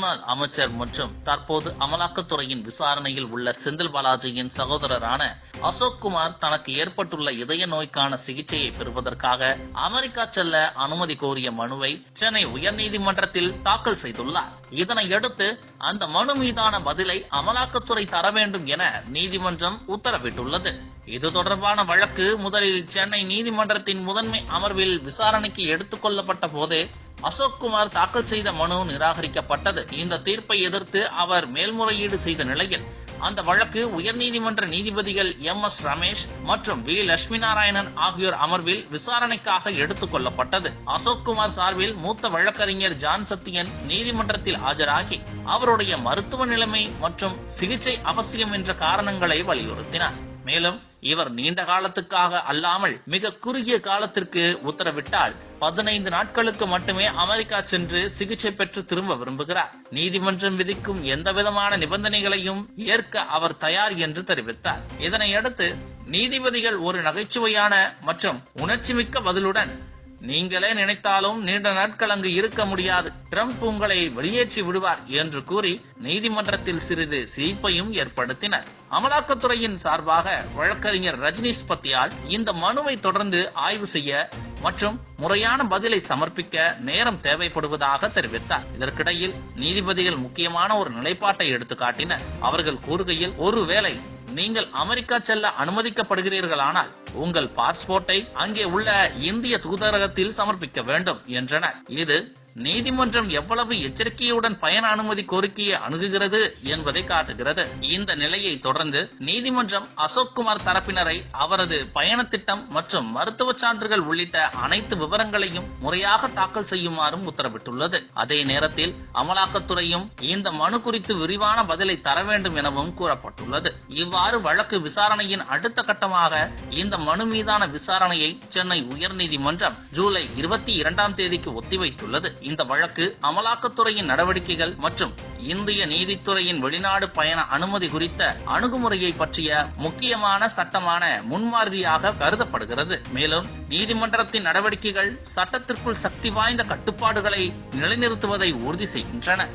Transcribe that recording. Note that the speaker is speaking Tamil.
முன்னாள் அமைச்சர் மற்றும் தற்போது அமலாக்கத்துறையின் விசாரணையில் உள்ள செந்தில் பாலாஜியின் சகோதரரான அசோக் குமார் தனக்கு ஏற்பட்டுள்ள இதய நோய்க்கான சிகிச்சையை பெறுவதற்காக அமெரிக்கா செல்ல அனுமதி கோரிய மனுவை சென்னை உயர்நீதிமன்றத்தில் தாக்கல் செய்துள்ளார். இதனையடுத்து அந்த மனு மீதான பதிலை அமலாக்கத்துறை தர வேண்டும் என நீதிமன்றம் உத்தரவிட்டுள்ளது. இது தொடர்பான வழக்கு முதலில் சென்னை நீதிமன்றத்தின் முதன்மை அமர்வில் விசாரணைக்கு எடுத்துக் கொள்ளப்பட்ட போது அசோக் குமார் தாக்கல் செய்த மனு நிராகரிக்கப்பட்டது. இந்த தீர்ப்பை எதிர்த்து அவர் மேல்முறையீடு செய்த நிலையில் அந்த வழக்கு உயர்நீதிமன்ற நீதிபதிகள் எம். எஸ். ரமேஷ் மற்றும் வி. லட்சுமி நாராயணன் ஆகியோர் அமர்வில் விசாரணைக்காக எடுத்துக் கொள்ளப்பட்டது. அசோக் குமார் சார்பில் மூத்த வழக்கறிஞர் ஜான் சத்தியன் நீதிமன்றத்தில் ஆஜராகி அவருடைய மருத்துவ நிலைமை மற்றும் சிகிச்சை அவசியம் என்ற காரணங்களை வலியுறுத்தினார். மேலும் இவர் நீண்ட காலத்துக்காக அல்லாமல் மிக குறுகிய காலத்திற்கு உத்தரவிட்டால் பதினைந்து நாட்களுக்கு மட்டுமே அமெரிக்கா சென்று சிகிச்சை பெற்று திரும்ப விரும்புகிறார். நீதிமன்றம் விதிக்கும் எந்தவிதமான நிபந்தனைகளையும் ஏற்க அவர் தயார் என்று தெரிவித்தார். இதனையடுத்து நீதிபதிகள் ஒரு நகைச்சுவையான மற்றும் உணர்ச்சிமிக்க பதிலுடன் நீங்களே நினைத்தாலும் நீண்ட நாட்கள் அங்கு இருக்க முடியாது. ட்ரம்ப் உங்களை வெளியேற்றி விடுவார் என்று கூறி நீதிமன்றத்தில் சிறிது சிரிப்பையும் ஏற்படுத்தினர். அமலாக்கத்துறையின் சார்பாக வழக்கறிஞர் ரஜினிஷ் பத்தியால் இந்த மனுவை தொடர்ந்து ஆய்வு செய்ய மற்றும் முறையான பதிலை சமர்ப்பிக்க நேரம் தேவைப்படுவதாக தெரிவித்தார். இதற்கிடையில் நீதிபதிகள் முக்கியமான ஒரு நிலைப்பாட்டை எடுத்துக்காட்டினர். அவர்கள் கூறுகையில் ஒருவேளை நீங்கள் அமெரிக்கா செல்ல அனுமதிக்கப்படுகிறீர்களானால் உங்கள் பாஸ்போர்ட்டை அங்கே உள்ள இந்திய தூதரகத்தில் சமர்ப்பிக்க வேண்டும் என்றனர். இது நீதிமன்றம் எவ்வளவு எச்சரிக்கையுடன் பயண அனுமதி கோரிக்கையை அணுகுகிறது என்பதை காட்டுகிறது. இந்த நிலையை தொடர்ந்து நீதிமன்றம் அசோக் குமார் தரப்பினரை அவரது பயண திட்டம் மற்றும் மருத்துவ சான்றுகள் உள்ளிட்ட அனைத்து விவரங்களையும் முறையாக தாக்கல் செய்யுமாறும் உத்தரவிட்டுள்ளது. அதே நேரத்தில் அமலாக்கத்துறையும் இந்த மனு குறித்து விரிவான பதிலை தர வேண்டும் எனவும் கூறப்பட்டுள்ளது. இவ்வாறு வழக்கு விசாரணையின் அடுத்த கட்டமாக இந்த மனு மீதான விசாரணையை சென்னை உயர்நீதிமன்றம் ஜூலை இருபத்தி இரண்டாம் தேதிக்கு ஒத்திவைத்துள்ளது. இந்த வழக்கு அமலாக்கத்துறையின் நடவடிக்கைகள் மற்றும் இந்திய நீதித்துறையின் வெளிநாடு பயண அனுமதி குறித்த அணுகுமுறையை பற்றிய முக்கியமான சட்டமான முன்மாதிரியாக கருதப்படுகிறது. மேலும் நீதிமன்றத்தின் நடவடிக்கைகள் சட்டத்திற்குள் சக்தி வாய்ந்த கட்டுப்பாடுகளை நிலைநிறுத்துவதை உறுதி செய்கின்றன.